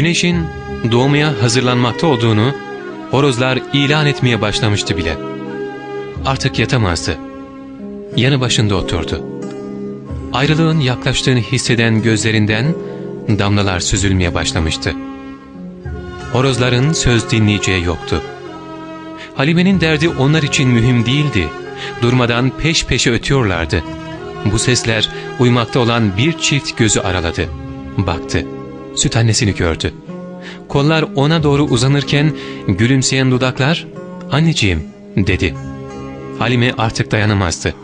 Güneşin doğmaya hazırlanmakta olduğunu horozlar ilan etmeye başlamıştı bile. Artık yatamazdı. Yanı başında oturdu. Ayrılığın yaklaştığını hisseden gözlerinden damlalar süzülmeye başlamıştı. Horozların söz dinleyeceği yoktu. Halime'nin derdi onlar için mühim değildi. Durmadan peş peşe ötüyorlardı. Bu sesler uyumakta olan bir çift gözü araladı. Baktı. Süt annesini gördü. Kollar ona doğru uzanırken gülümseyen dudaklar ''Anneciğim'' dedi. Halime artık dayanamazdı.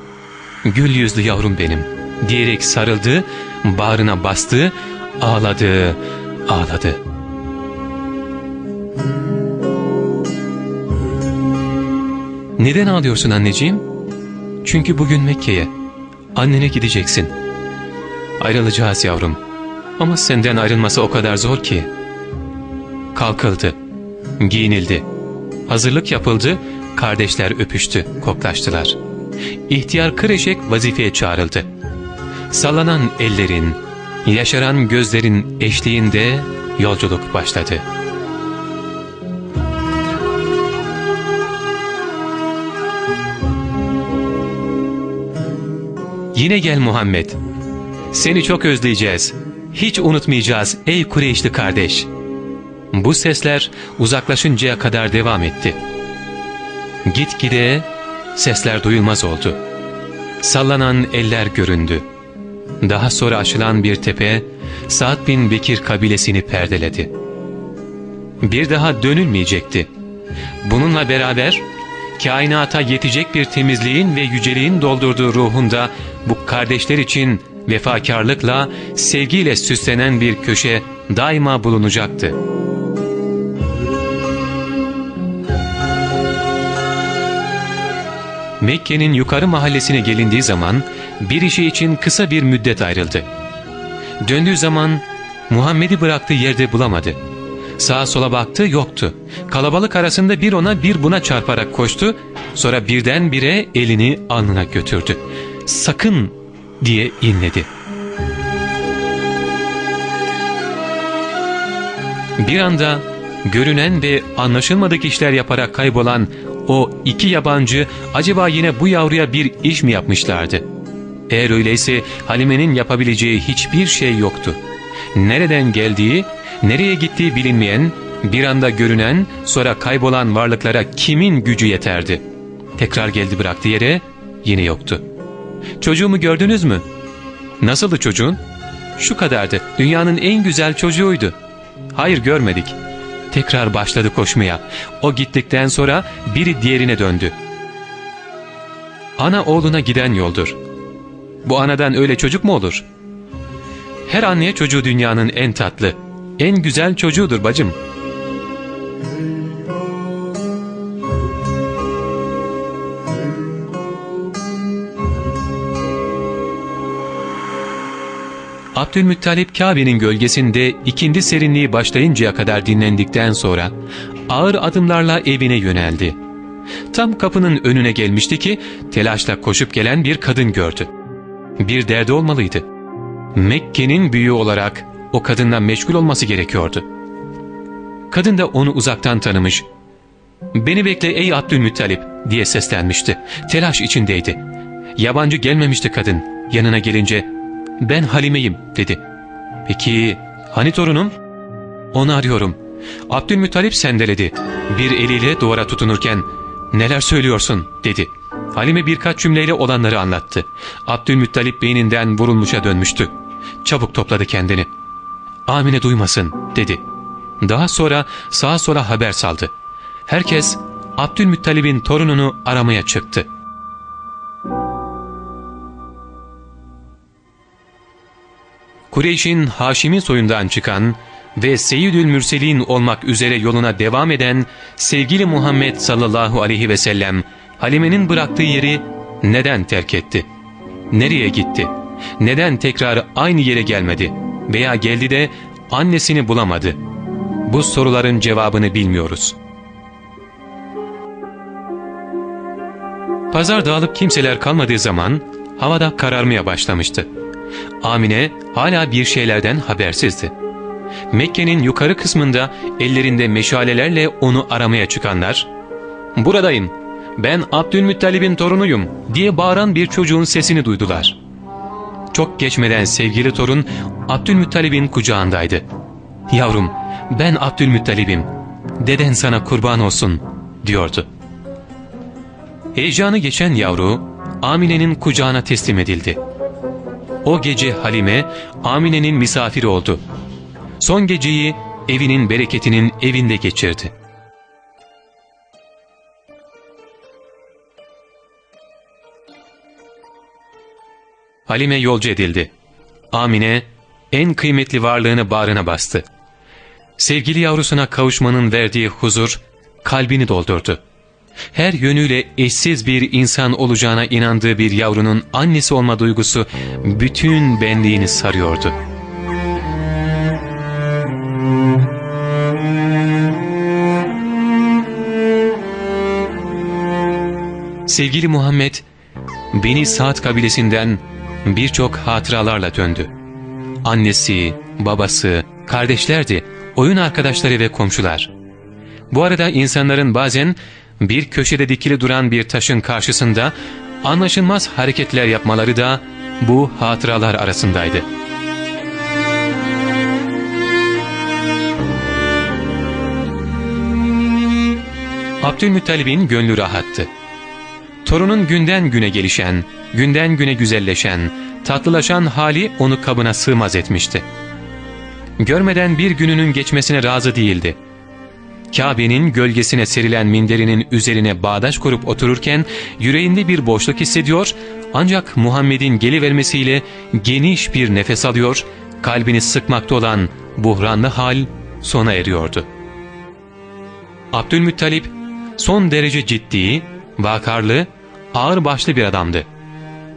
''Gül yüzlü yavrum benim'' diyerek sarıldı, bağrına bastı, ağladı, ağladı. ''Neden ağlıyorsun anneciğim?'' ''Çünkü bugün Mekke'ye, annene gideceksin.'' ''Ayrılacağız yavrum ama senden ayrılması o kadar zor ki.'' Kalkıldı, giyinildi, hazırlık yapıldı, kardeşler öpüştü, koklaştılar. İhtiyar Kıreşek vazifeye çağrıldı. Sallanan ellerin, yaşaran gözlerin eşliğinde yolculuk başladı. Yine gel Muhammed. Seni çok özleyeceğiz. Hiç unutmayacağız ey Kureyşli kardeş. Bu sesler uzaklaşıncaya kadar devam etti. Gitgide sesler duyulmaz oldu. Sallanan eller göründü. Daha sonra açılan bir tepe Sa'd bin Bekir kabilesini perdeledi. Bir daha dönülmeyecekti. Bununla beraber kainata yetecek bir temizliğin ve yüceliğin doldurduğu ruhunda bu kardeşler için vefakarlıkla, sevgiyle süslenen bir köşe daima bulunacaktı. Mekke'nin yukarı mahallesine gelindiği zaman bir işi için kısa bir müddet ayrıldı. Döndüğü zaman Muhammed'i bıraktığı yerde bulamadı. Sağa sola baktı yoktu. Kalabalık arasında bir ona bir buna çarparak koştu. Sonra birdenbire elini alnına götürdü. Sakın diye inledi. Bir anda görünen ve anlaşılmadık işler yaparak kaybolan o iki yabancı acaba yine bu yavruya bir iş mi yapmışlardı? Eğer öyleyse Halime'nin yapabileceği hiçbir şey yoktu. Nereden geldiği, nereye gittiği bilinmeyen, bir anda görünen, sonra kaybolan varlıklara kimin gücü yeterdi? Tekrar geldi bıraktığı yere, yine yoktu. Çocuğumu gördünüz mü? Nasıldı çocuğun? Şu kadardı, dünyanın en güzel çocuğuydu. Hayır görmedik. Tekrar başladı koşmaya. O gittikten sonra biri diğerine döndü. Ana oğluna giden yoldur. Bu anadan öyle çocuk mu olur? Her anneye çocuğu dünyanın en tatlı, en güzel çocuğudur bacım. Abdülmuttalip Kabe'nin gölgesinde ikindi serinliği başlayıncaya kadar dinlendikten sonra ağır adımlarla evine yöneldi. Tam kapının önüne gelmişti ki telaşla koşup gelen bir kadın gördü. Bir derdi olmalıydı. Mekke'nin büyüğü olarak o kadınla meşgul olması gerekiyordu. Kadın da onu uzaktan tanımış. ''Beni bekle ey Abdülmuttalip'' diye seslenmişti. Telaş içindeydi. Yabancı gelmemişti kadın. Yanına gelince ''Ben Halime'yim'' dedi. ''Peki hani torunum?'' ''Onu arıyorum.'' Abdülmuttalip sendeledi. Bir eliyle duvara tutunurken ''Neler söylüyorsun?'' dedi. Halime birkaç cümleyle olanları anlattı. Abdülmuttalip beyninden vurulmuşa dönmüştü. Çabuk topladı kendini. ''Amine duymasın'' dedi. Daha sonra sağa sola haber saldı. Herkes Abdülmuttalip'in torununu aramaya çıktı. Kureyş'in Haşim'in soyundan çıkan ve Seyyidül Mürselin olmak üzere yoluna devam eden sevgili Muhammed sallallahu aleyhi ve sellem Halime'nin bıraktığı yeri neden terk etti? Nereye gitti? Neden tekrar aynı yere gelmedi? Veya geldi de annesini bulamadı? Bu soruların cevabını bilmiyoruz. Pazar dağılıp kimseler kalmadığı zaman havada kararmaya başlamıştı. Amine hala bir şeylerden habersizdi. Mekke'nin yukarı kısmında ellerinde meşalelerle onu aramaya çıkanlar, ''Buradayım, ben Abdülmuttalib'in torunuyum.'' diye bağıran bir çocuğun sesini duydular. Çok geçmeden sevgili torun Abdülmuttalib'in kucağındaydı. ''Yavrum, ben Abdülmuttalib'im, deden sana kurban olsun.'' diyordu. Heyecanı geçen yavru Amine'nin kucağına teslim edildi. O gece Halime Amine'nin misafiri oldu. Son geceyi evinin bereketinin evinde geçirdi. Halime yolcu edildi. Amine en kıymetli varlığını bağrına bastı. Sevgili yavrusuna kavuşmanın verdiği huzur kalbini doldurdu. Her yönüyle eşsiz bir insan olacağına inandığı bir yavrunun annesi olma duygusu bütün benliğini sarıyordu. Sevgili Muhammed, Beni Saat kabilesinden birçok hatıralarla döndü. Annesi, babası, kardeşlerdi, oyun arkadaşları ve komşular. Bu arada insanların bazen bir köşede dikili duran bir taşın karşısında anlaşılmaz hareketler yapmaları da bu hatıralar arasındaydı. Abdülmuttalib'in gönlü rahattı. Torunun günden güne gelişen, günden güne güzelleşen, tatlılaşan hali onu kabına sığmaz etmişti. Görmeden bir gününün geçmesine razı değildi. Kabe'nin gölgesine serilen minderinin üzerine bağdaş kurup otururken yüreğinde bir boşluk hissediyor ancak Muhammed'in gelivermesiyle geniş bir nefes alıyor, kalbini sıkmakta olan buhranlı hal sona eriyordu. Abdülmuttalip son derece ciddi, vakarlı, ağırbaşlı bir adamdı.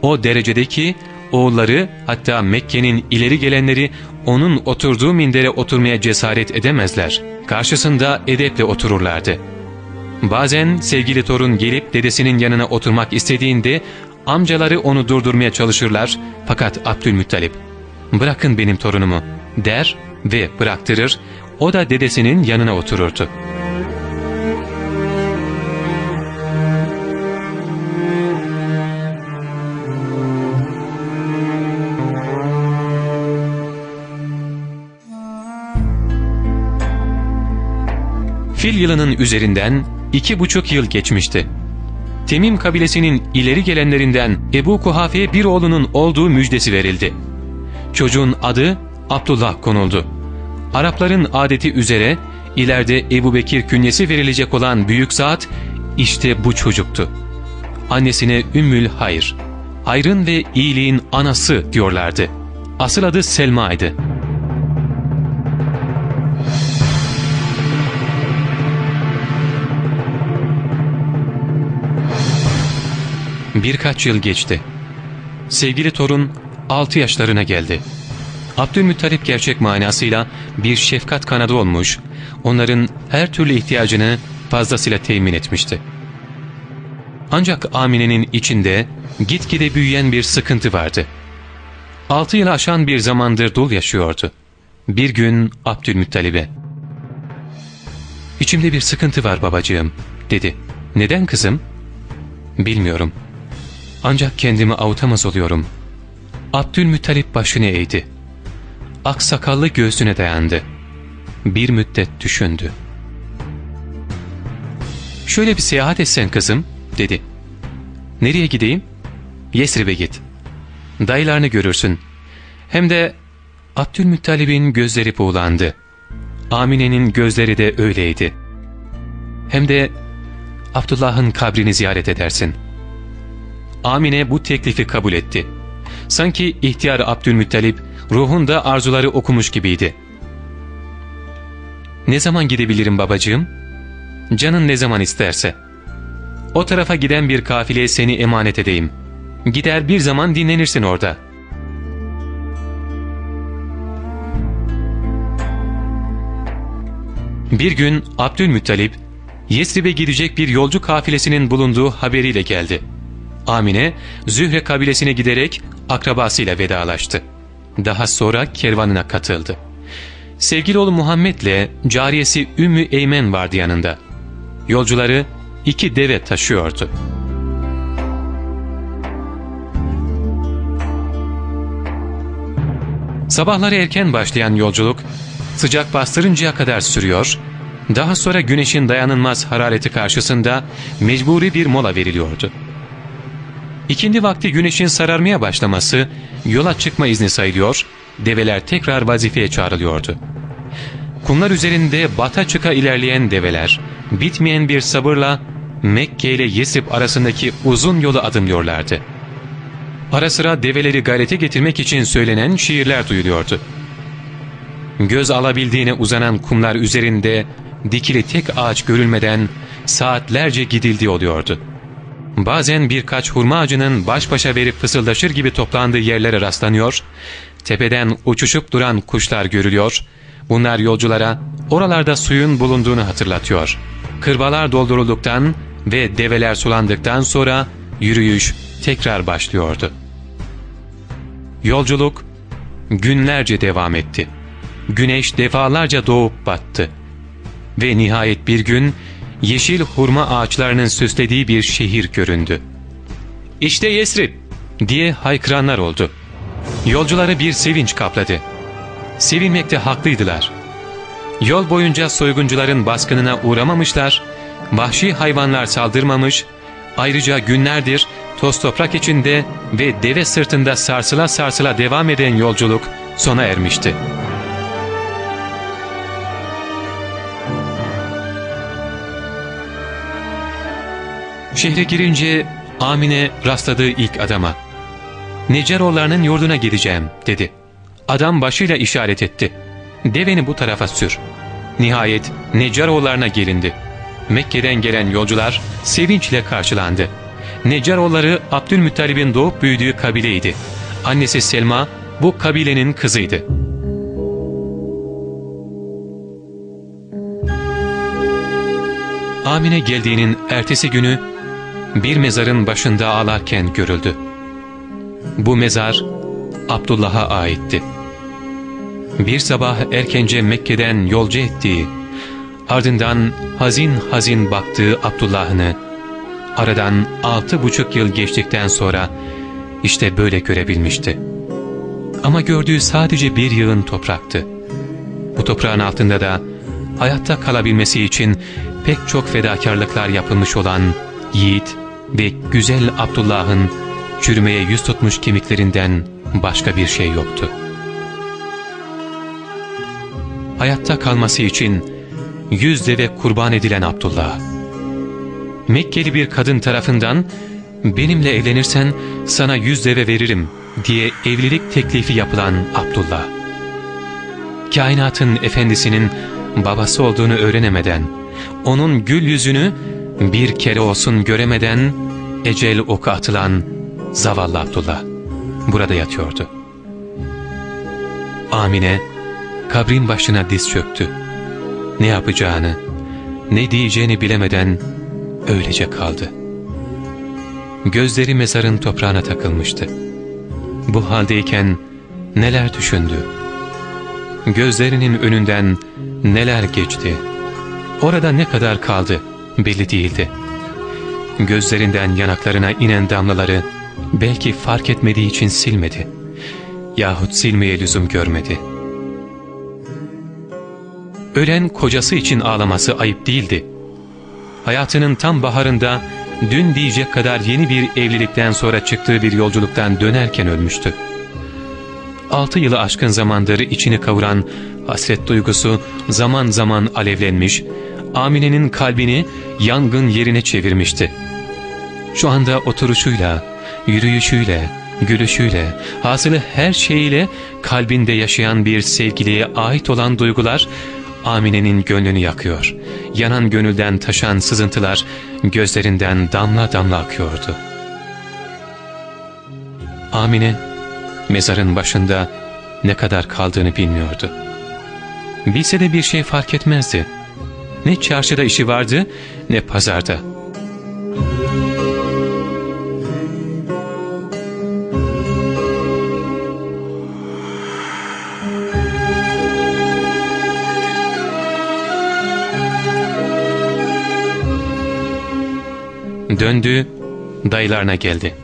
O derecedeki oğulları hatta Mekke'nin ileri gelenleri onun oturduğu mindere oturmaya cesaret edemezler. Karşısında edeple otururlardı. Bazen sevgili torun gelip dedesinin yanına oturmak istediğinde amcaları onu durdurmaya çalışırlar fakat Abdülmuttalip ''Bırakın benim torunumu'' der ve bıraktırır, o da dedesinin yanına otururdu. Fil yılının üzerinden iki buçuk yıl geçmişti. Temim kabilesinin ileri gelenlerinden Ebu Kuhafe'ye bir oğlunun olduğu müjdesi verildi. Çocuğun adı Abdullah konuldu. Arapların adeti üzere ileride Ebu Bekir künyesi verilecek olan büyük zat işte bu çocuktu. Annesine Ümmül Hayr, hayrın ve iyiliğin anası diyorlardı. Asıl adı Selma'ydı. Birkaç yıl geçti. Sevgili torun 6 yaşlarına geldi. Abdülmuttalip gerçek manasıyla bir şefkat kanadı olmuş, onların her türlü ihtiyacını fazlasıyla temin etmişti. Ancak Amine'nin içinde gitgide büyüyen bir sıkıntı vardı. Altı yıl aşan bir zamandır dul yaşıyordu. Bir gün Abdülmuttalib'e ''İçimde bir sıkıntı var babacığım'' dedi. ''Neden kızım?'' ''Bilmiyorum.'' Ancak kendimi avutamaz oluyorum. Abdülmuttalip başını eğdi. Aksakallı göğsüne dayandı. Bir müddet düşündü. ''Şöyle bir seyahat etsen kızım'' dedi. ''Nereye gideyim?'' ''Yesrib'e git. Dayılarını görürsün. Hem de Abdülmuttalib'in gözleri buğulandı. Amine'nin gözleri de öyleydi. Hem de Abdullah'ın kabrini ziyaret edersin.'' Amine bu teklifi kabul etti. Sanki ihtiyar Abdülmuttalip ruhunda arzuları okumuş gibiydi. ''Ne zaman gidebilirim babacığım?'' ''Canın ne zaman isterse.'' ''O tarafa giden bir kafileye seni emanet edeyim. Gider bir zaman dinlenirsin orada.'' Bir gün Abdülmuttalip, Yesrib'e gidecek bir yolcu kafilesinin bulunduğu haberiyle geldi. Amine, Zühre kabilesine giderek akrabasıyla vedalaştı. Daha sonra kervanına katıldı. Sevgili oğlu Muhammed'le cariyesi Ümmü Eymen vardı yanında. Yolcuları iki deve taşıyordu. Sabahları erken başlayan yolculuk sıcak bastırıncaya kadar sürüyor, daha sonra güneşin dayanılmaz harareti karşısında mecburi bir mola veriliyordu. İkindi vakti güneşin sararmaya başlaması yola çıkma izni sayılıyor, develer tekrar vazifeye çağrılıyordu. Kumlar üzerinde bata çıka ilerleyen develer, bitmeyen bir sabırla Mekke ile Yesrib arasındaki uzun yolu adımlıyorlardı. Ara sıra develeri gayrete getirmek için söylenen şiirler duyuluyordu. Göz alabildiğine uzanan kumlar üzerinde dikili tek ağaç görülmeden saatlerce gidildiği oluyordu. Bazen birkaç hurma ağacının baş başa verip fısıldaşır gibi toplandığı yerlere rastlanıyor, tepeden uçuşup duran kuşlar görülüyor, bunlar yolculara oralarda suyun bulunduğunu hatırlatıyor. Kırbalar doldurulduktan ve develer sulandıktan sonra yürüyüş tekrar başlıyordu. Yolculuk günlerce devam etti. Güneş defalarca doğup battı. Ve nihayet bir gün yeşil hurma ağaçlarının süslediği bir şehir göründü. ''İşte Yesrib!'' diye haykıranlar oldu. Yolcuları bir sevinç kapladı. Sevinmekte haklıydılar. Yol boyunca soyguncuların baskınına uğramamışlar, vahşi hayvanlar saldırmamış, ayrıca günlerdir toz toprak içinde ve deve sırtında sarsıla sarsıla devam eden yolculuk sona ermişti. Şehre girince Amine rastladığı ilk adama ''Necaroğullarının yurduna gideceğim.'' dedi. Adam başıyla işaret etti. ''Deveni bu tarafa sür.'' Nihayet Necaroğullarına gelindi. Mekke'den gelen yolcular sevinçle karşılandı. Necaroğulları Abdülmuttalib'in doğup büyüdüğü kabileydi. Annesi Selma bu kabilenin kızıydı. Amine geldiğinin ertesi günü bir mezarın başında ağlarken görüldü. Bu mezar Abdullah'a aitti. Bir sabah erkence Mekke'den yolcu ettiği, ardından hazin hazin baktığı Abdullah'ını aradan altı buçuk yıl geçtikten sonra işte böyle görebilmişti. Ama gördüğü sadece bir yığın topraktı. Bu toprağın altında da hayatta kalabilmesi için pek çok fedakarlıklar yapılmış olan yiğit ve güzel Abdullah'ın çürümeye yüz tutmuş kemiklerinden başka bir şey yoktu. Hayatta kalması için yüz deve kurban edilen Abdullah. Mekkeli bir kadın tarafından benimle evlenirsen sana yüz deve veririm diye evlilik teklifi yapılan Abdullah. Kainatın efendisinin babası olduğunu öğrenemeden, onun gül yüzünü bir kere olsun göremeden ecel oku atılan zavallı Abdullah burada yatıyordu. Amine kabrin başına diz çöktü. Ne yapacağını, ne diyeceğini bilemeden öylece kaldı. Gözleri mezarın toprağına takılmıştı. Bu haldeyken neler düşündü? Gözlerinin önünden neler geçti? Orada ne kadar kaldı belli değildi. Gözlerinden yanaklarına inen damlaları belki fark etmediği için silmedi. Yahut silmeye lüzum görmedi. Ölen kocası için ağlaması ayıp değildi. Hayatının tam baharında dün diyecek kadar yeni bir evlilikten sonra çıktığı bir yolculuktan dönerken ölmüştü. Altı yılı aşkın zamandır içini kavuran hasret duygusu zaman zaman alevlenmiş, Amine'nin kalbini yangın yerine çevirmişti. Şu anda oturuşuyla, yürüyüşüyle, gülüşüyle, hasılı her şeyiyle kalbinde yaşayan bir sevgiliye ait olan duygular Amine'nin gönlünü yakıyor. Yanan gönülden taşan sızıntılar gözlerinden damla damla akıyordu. Amine mezarın başında ne kadar kaldığını bilmiyordu. Bilse de bir şey fark etmezdi. Ne çarşıda işi vardı ne pazarda. Döndü, dayılarına geldi.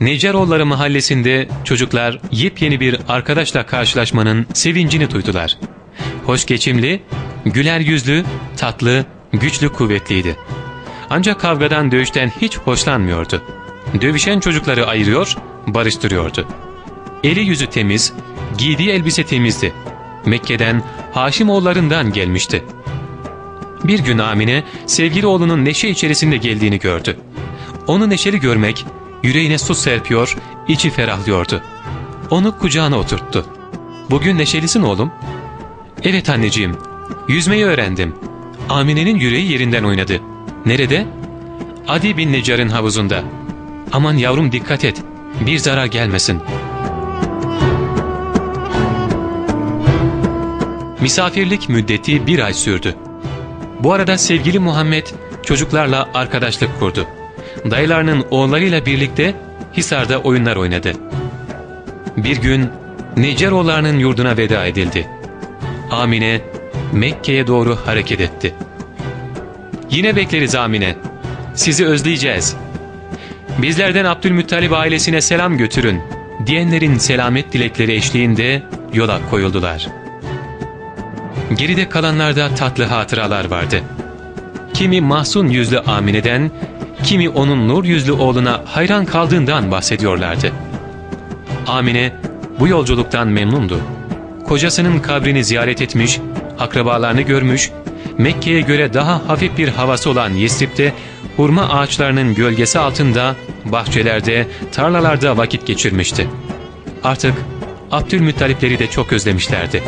Neceroğulları mahallesinde çocuklar yepyeni bir arkadaşla karşılaşmanın sevincini duydular. Hoş geçimli, güler yüzlü, tatlı, güçlü kuvvetliydi. Ancak kavgadan dövüşten hiç hoşlanmıyordu. Dövüşen çocukları ayırıyor, barıştırıyordu. Eli yüzü temiz, giydiği elbise temizdi. Mekke'den Haşimoğullarından gelmişti. Bir gün Amine sevgili oğlunun neşe içerisinde geldiğini gördü. Onu neşeli görmek yüreğine su serpiyor, içi ferahlıyordu. Onu kucağına oturttu. ''Bugün neşelisin oğlum.'' ''Evet anneciğim, yüzmeyi öğrendim. Amine'nin yüreği yerinden oynadı. Nerede?'' ''Adi bin Necar'ın havuzunda. Aman yavrum dikkat et, bir zarar gelmesin.'' Misafirlik müddeti bir ay sürdü. Bu arada sevgili Muhammed çocuklarla arkadaşlık kurdu. Dayılarının oğullarıyla birlikte Hisar'da oyunlar oynadı. Bir gün Necaroğullarının yurduna veda edildi. Amine Mekke'ye doğru hareket etti. Yine bekleriz Amine. Sizi özleyeceğiz. Bizlerden Abdülmuttalip ailesine selam götürün diyenlerin selamet dilekleri eşliğinde yola koyuldular. Geride kalanlarda tatlı hatıralar vardı. Kimi mahzun yüzlü Amine'den, kimi onun nur yüzlü oğluna hayran kaldığından bahsediyorlardı. Amine bu yolculuktan memnundu. Kocasının kabrini ziyaret etmiş, akrabalarını görmüş, Mekke'ye göre daha hafif bir havası olan Yesrib'de hurma ağaçlarının gölgesi altında, bahçelerde, tarlalarda vakit geçirmişti. Artık Abdülmuttalipleri de çok özlemişlerdi.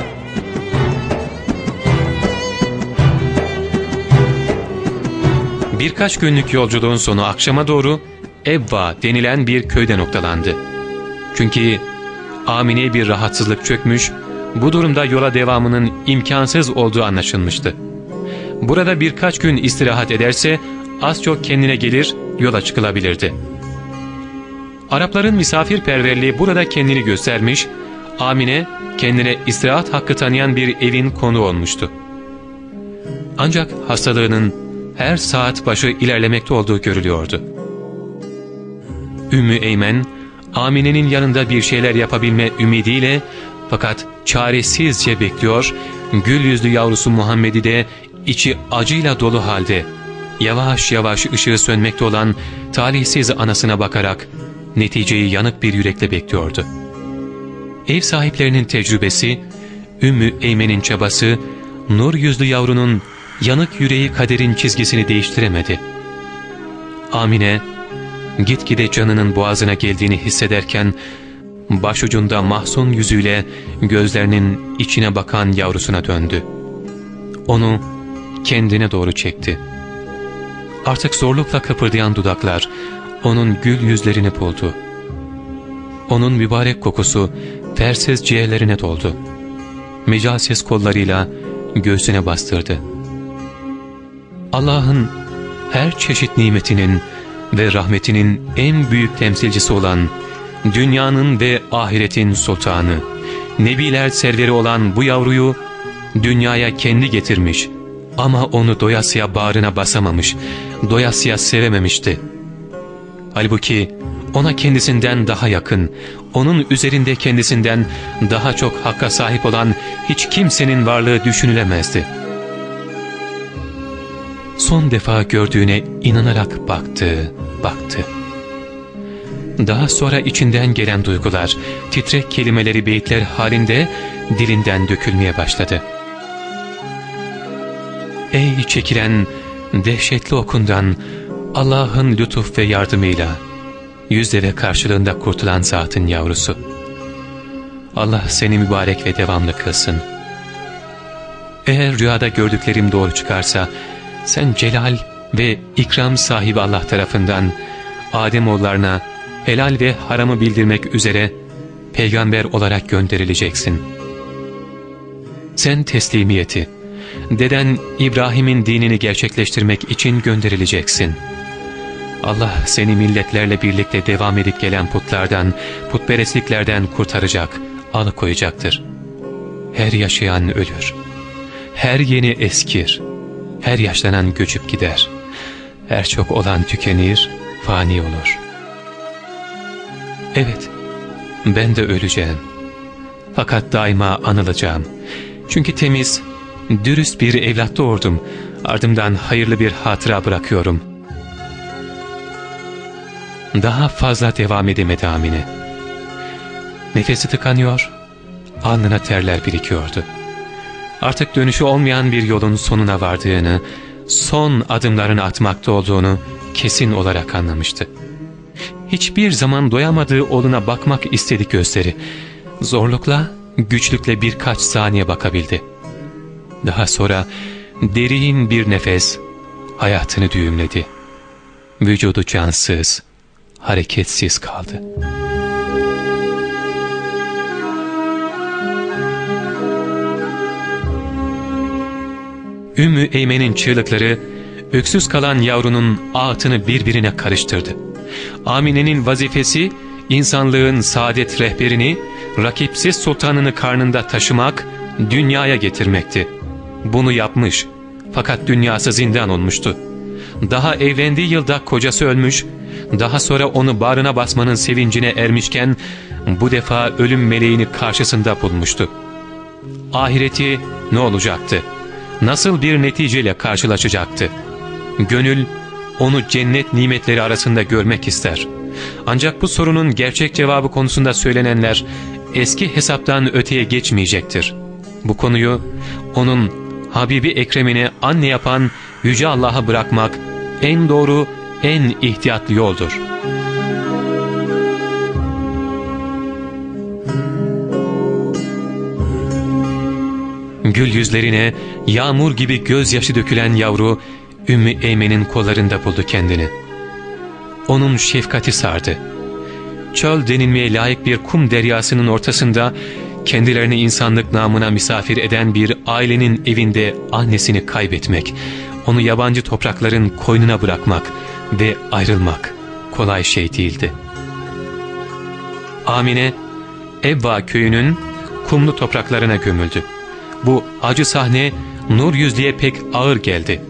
Birkaç günlük yolculuğun sonu akşama doğru Ebba denilen bir köyde noktalandı. Çünkü Amine'ye bir rahatsızlık çökmüş, bu durumda yola devamının imkansız olduğu anlaşılmıştı. Burada birkaç gün istirahat ederse az çok kendine gelir, yola çıkılabilirdi. Arapların misafirperverliği burada kendini göstermiş, Amine kendine istirahat hakkı tanıyan bir evin konu olmuştu. Ancak hastalığının her saat başı ilerlemekte olduğu görülüyordu. Ümmü Eymen, Amine'nin yanında bir şeyler yapabilme ümidiyle fakat çaresizce bekliyor, gül yüzlü yavrusu Muhammed'i de içi acıyla dolu halde yavaş yavaş ışığı sönmekte olan talihsiz anasına bakarak neticeyi yanık bir yürekle bekliyordu. Ev sahiplerinin tecrübesi, Ümmü Eymen'in çabası, nur yüzlü yavrunun yanık yüreği kaderin çizgisini değiştiremedi. Amine, gitgide canının boğazına geldiğini hissederken, başucunda mahzun yüzüyle gözlerinin içine bakan yavrusuna döndü. Onu kendine doğru çekti. Artık zorlukla kıpırdayan dudaklar, onun gül yüzlerini buldu. Onun mübarek kokusu fersiz ciğerlerine doldu. Mecalsiz kollarıyla göğsüne bastırdı. Allah'ın her çeşit nimetinin ve rahmetinin en büyük temsilcisi olan, dünyanın ve ahiretin sultanı, nebiler serveri olan bu yavruyu dünyaya kendi getirmiş ama onu doyasıya bağrına basamamış, doyasıya sevememişti. Halbuki ona kendisinden daha yakın, onun üzerinde kendisinden daha çok hakka sahip olan hiç kimsenin varlığı düşünülemezdi.'' son defa gördüğüne inanarak baktı, baktı. Daha sonra içinden gelen duygular, titrek kelimeleri beyitler halinde dilinden dökülmeye başladı. Ey çekilen dehşetli okundan Allah'ın lütuf ve yardımıyla ve karşılığında kurtulan zatın yavrusu. Allah seni mübarek ve devamlı kılsın. Eğer rüyada gördüklerim doğru çıkarsa sen celal ve ikram sahibi Allah tarafından Ademoğullarına helal ve haramı bildirmek üzere peygamber olarak gönderileceksin. Sen teslimiyeti, deden İbrahim'in dinini gerçekleştirmek için gönderileceksin. Allah seni milletlerle birlikte devam edip gelen putlardan, putperestliklerden kurtaracak, alıkoyacaktır. Her yaşayan ölür, her yeni eskir.'' Her yaşlanan göçüp gider. Her çok olan tükenir, fani olur. Evet, ben de öleceğim. Fakat daima anılacağım. Çünkü temiz, dürüst bir evlat doğurdum. Ardımdan hayırlı bir hatıra bırakıyorum. Daha fazla devam edemedi Amine. Nefesi tıkanıyor, alnına terler birikiyordu. Artık dönüşü olmayan bir yolun sonuna vardığını, son adımlarını atmakta olduğunu kesin olarak anlamıştı. Hiçbir zaman doyamadığı oğluna bakmak istedi gözleri. Zorlukla, güçlükle birkaç saniye bakabildi. Daha sonra derin bir nefes hayatını düğümledi. Vücudu cansız, hareketsiz kaldı. Ümmü Eymen'in çığlıkları öksüz kalan yavrunun ağıtını birbirine karıştırdı. Amine'nin vazifesi insanlığın saadet rehberini, rakipsiz sultanını karnında taşımak, dünyaya getirmekti. Bunu yapmış fakat dünyası zindan olmuştu. Daha evlendiği yılda kocası ölmüş, daha sonra onu bağrına basmanın sevincine ermişken bu defa ölüm meleğini karşısında bulmuştu. Ahireti ne olacaktı? Nasıl bir neticeyle karşılaşacaktı? Gönül onu cennet nimetleri arasında görmek ister. Ancak bu sorunun gerçek cevabı konusunda söylenenler eski hesaptan öteye geçmeyecektir. Bu konuyu onun Habibi Ekrem'ini anne yapan Yüce Allah'a bırakmak en doğru, en ihtiyatlı yoldur. Gül yüzlerine yağmur gibi gözyaşı dökülen yavru Ümmü Eymen'in kollarında buldu kendini. Onun şefkati sardı. Çöl denilmeye layık bir kum deryasının ortasında kendilerini insanlık namına misafir eden bir ailenin evinde annesini kaybetmek, onu yabancı toprakların koynuna bırakmak ve ayrılmak kolay şey değildi. Amine, Ebba köyünün kumlu topraklarına gömüldü. Bu acı sahne Nur Yüzlü'ye pek ağır geldi.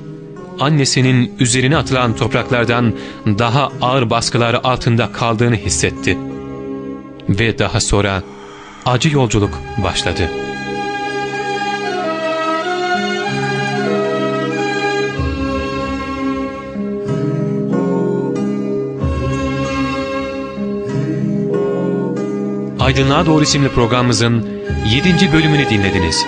Annesinin üzerine atılan topraklardan daha ağır baskılar altında kaldığını hissetti. Ve daha sonra acı yolculuk başladı. Aydınlığa Doğru isimli programımızın 7. bölümünü dinlediniz.